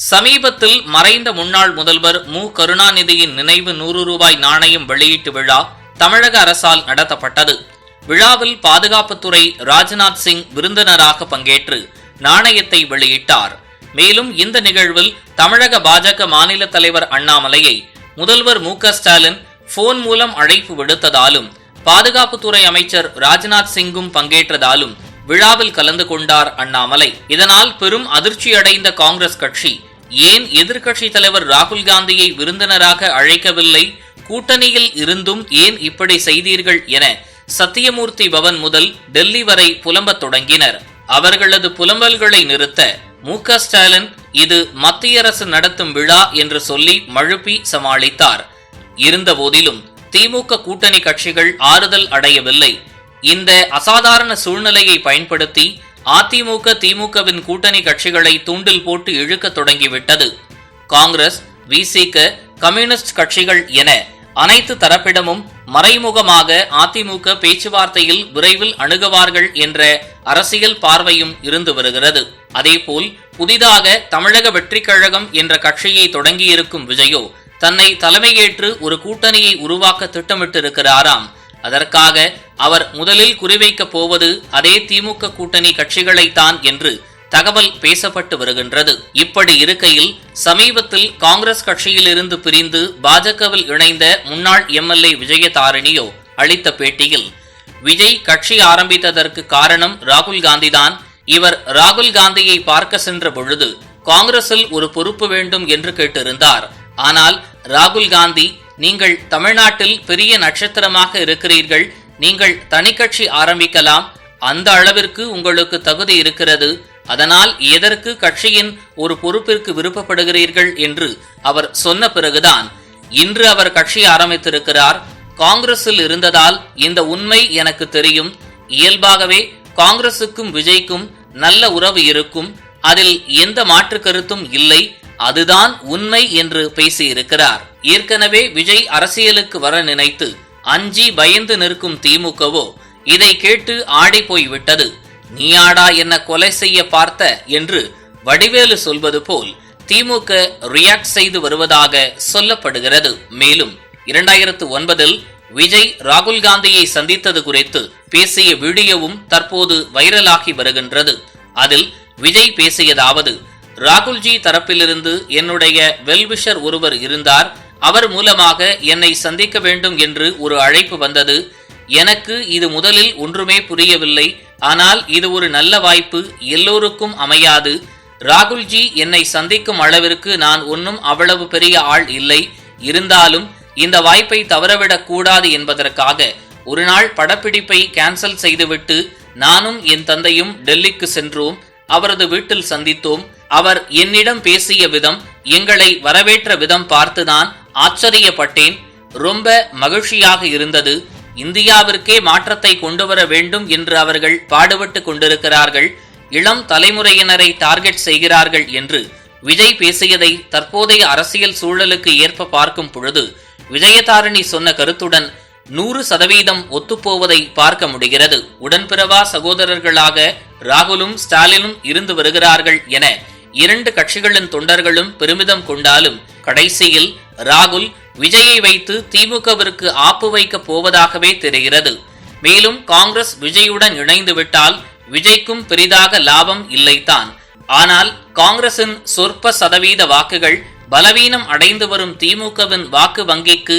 சமீபத்தில் மறைந்த முன்னாள் முதல்வர் மு. கருணாநிதியின் நினைவு நூறு ரூபாய் நாணயம் வெளியீட்டு விழா தமிழக அரசால் நடத்தப்பட்டது. விழாவில் பாதுகாப்புத்துறை ராஜ்நாத் சிங் விருந்தினராக பங்கேற்று நாணயத்தை வெளியிட்டார். மேலும் இந்த நிகழ்வில் தமிழக பாஜக மாநில தலைவர் அண்ணாமலையை முதல்வர் மு. க. ஸ்டாலின் போன் மூலம் அழைப்பு விடுத்ததாலும் பாதுகாப்புத்துறை அமைச்சர் ராஜ்நாத் சிங்கும் பங்கேற்றதாலும் விழாவில் கலந்து கொண்டார் அண்ணாமலை. இதனால் பெரும் அதிர்ச்சியடைந்த காங்கிரஸ் கட்சி ஏன் எதிர்க்கட்சி தலைவர் ராகுல் காந்தியை விருந்தினராக அழைக்கவில்லை? கூட்டணியில் இருந்தும் ஏன் இப்படி செய்தீர்கள் என சத்தியமூர்த்தி பவன் முதல் டெல்லி வரை புலம்பத் தொடங்கினர். அவர்களது புலம்பல்களை நிறுத்த மு ஸ்டாலின் இது மத்திய அரசு நடத்தும் விழா என்று சொல்லி மழுப்பி சமாளித்தார். இருந்தபோதிலும் திமுக கூட்டணி கட்சிகள் ஆறுதல் அடையவில்லை. இந்த அசாதாரண சூழ்நிலையை பயன்படுத்தி அதிமுக திமுகவின் கூட்டணி கட்சிகளை தூண்டில் போட்டு இழுக்க தொடங்கிவிட்டது. காங்கிரஸ் விசிக கம்யூனிஸ்ட் கட்சிகள் என அனைத்து தரப்பிடமும் மறைமுகமாக அதிமுக பேச்சுவார்த்தையில் விரைவில் அணுகுவார்கள் என்ற அரசியல் பார்வையும் இருந்து வருகிறது. அதேபோல் புதிதாக தமிழக வெற்றிக் கழகம் என்ற கட்சியை தொடங்கியிருக்கும் விஜயோ தன்னை தலைமையேற்று ஒரு கூட்டணியை உருவாக்க திட்டமிட்டிருக்கிறாராம். அதற்காக அவர் முதலில் குறிவைக்கப் போவது அதே திமுக கூட்டணி கட்சிகளைத்தான் என்று தகவல் பேசப்பட்டு வருகின்றது. இப்படி இருக்கையில் சமீபத்தில் காங்கிரஸ் கட்சியிலிருந்து பிரிந்து பாஜகவில் இணைந்த முன்னாள் எம்எல்ஏ விஜயதாரிணியோ அளித்த பேட்டியில் விஜய் கட்சி ஆரம்பித்ததற்கு காரணம் ராகுல் காந்திதான். இவர் ராகுல் காந்தியை பார்க்க சென்ற பொழுது காங்கிரஸில் ஒரு பொறுப்பு வேண்டும் என்று கேட்டிருந்தார். ஆனால் ராகுல் காந்தி நீங்கள் தமிழ்நாட்டில் பெரிய நட்சத்திரமாக இருக்கிறீர்கள் நீங்கள் தனி கட்சி ஆரம்பிக்கலாம் அந்த அளவிற்கு உங்களுக்கு தகுதி இருக்கிறது அதனால் எதற்கு கட்சியின் ஒரு பொறுப்பிற்கு விருப்பப்படுகிறீர்கள் என்று அவர் சொன்ன பிறகுதான் இன்று அவர் கட்சி ஆரம்பித்திருக்கிறார் காங்கிரஸில் இருந்ததால் இந்த உண்மை எனக்கு தெரியும் இயல்பாகவே காங்கிரசுக்கும் விஜய்க்கும் நல்ல உறவு இருக்கும் அதில் எந்த மாற்று கருத்தும் இல்லை. அதுதான் உண்மை என்று பேசியிருக்கிறார். ஏற்கனவே விஜய் அரசியலுக்கு வர நினைத்து அஞ்சி பயந்து நிற்கும் திமுகவோ இதை கேட்டு ஆடி போய்விட்டது நீயாடா என்ன கொலை செய்ய பார்த்த என்று வடிவேலு சொல்வது போல் திமுக ரியாக்ட் செய்து வருவதாக சொல்லப்படுகிறது. மேலும் இரண்டாயிரத்து ஒன்பதில் விஜய் ராகுல் காந்தியை சந்தித்தது குறித்து பேசிய வீடியோவும் தற்போது வைரலாகி வருகின்றது. அதில் விஜய் பேசியதாவது ராகுல்ஜி தரப்பிலிருந்து என்னுடைய வெல்விஷர் ஒருவர் இருந்தார் அவர் மூலமாக என்னை சந்திக்க வேண்டும் என்று ஒரு அழைப்பு வந்தது. எனக்கு இது முதலில் ஒன்றுமே புரியவில்லை ஆனால் இது ஒரு நல்ல வாய்ப்பு எல்லோருக்கும் அமையாது. ராகுல்ஜி என்னை சந்திக்கும் அளவிற்கு நான் ஒன்றும் அவ்வளவு பெரிய ஆள் இல்லை. இருந்தாலும் இந்த வாய்ப்பை தவறவிடக் கூடாது என்பதற்காக ஒரு நாள் படப்பிடிப்பை கேன்சல் செய்துவிட்டு நானும் என் தந்தையும் டெல்லிக்கு சென்றோம். அவரது வீட்டில் சந்தித்தோம். அவர் என்னிடம் பேசிய விதம் எங்களை வரவேற்ற விதம் பார்த்துதான் ஆச்சரியப்பட்டேன். ரொம்ப மகிழ்ச்சியாக இருந்தது. இந்தியாவிற்கே மாற்றத்தை கொண்டு வர வேண்டும் என்று அவர்கள் பாடுபட்டு கொண்டிருக்கிறார்கள். இளம் தலைமுறையினரை டார்கெட் செய்கிறார்கள் என்று விஜய் பேசியதை தற்போதைய அரசியல் சூழலுக்கு ஏற்ப பார்க்கும் பொழுது விஜயதாரணி சொன்ன கருத்துடன் நூறு சதவீதம் ஒத்துப்போவதை பார்க்க முடிகிறது. உடன்பிறவா சகோதரர்களாக ராகுலும் ஸ்டாலினும் இருந்து வருகிறார்கள் என இரண்டு கட்சிகளின் தொண்டர்களும் பெருமிதம் கொண்டாலும் கடைசியில் ராகுல் விஜயை வைத்து திமுகவிற்கு ஆப்பு வைக்கப் போவதாகவே தெரிகிறது. மேலும் காங்கிரஸ் விஜயுடன் இணைந்து விட்டால் விஜய்க்கும் பெரிதாக லாபம் இல்லைத்தான். ஆனால் காங்கிரசின் சொற்ப சதவீத வாக்குகள் பலவீனம் அடைந்து வரும் திமுகவின் வாக்கு வங்கிக்கு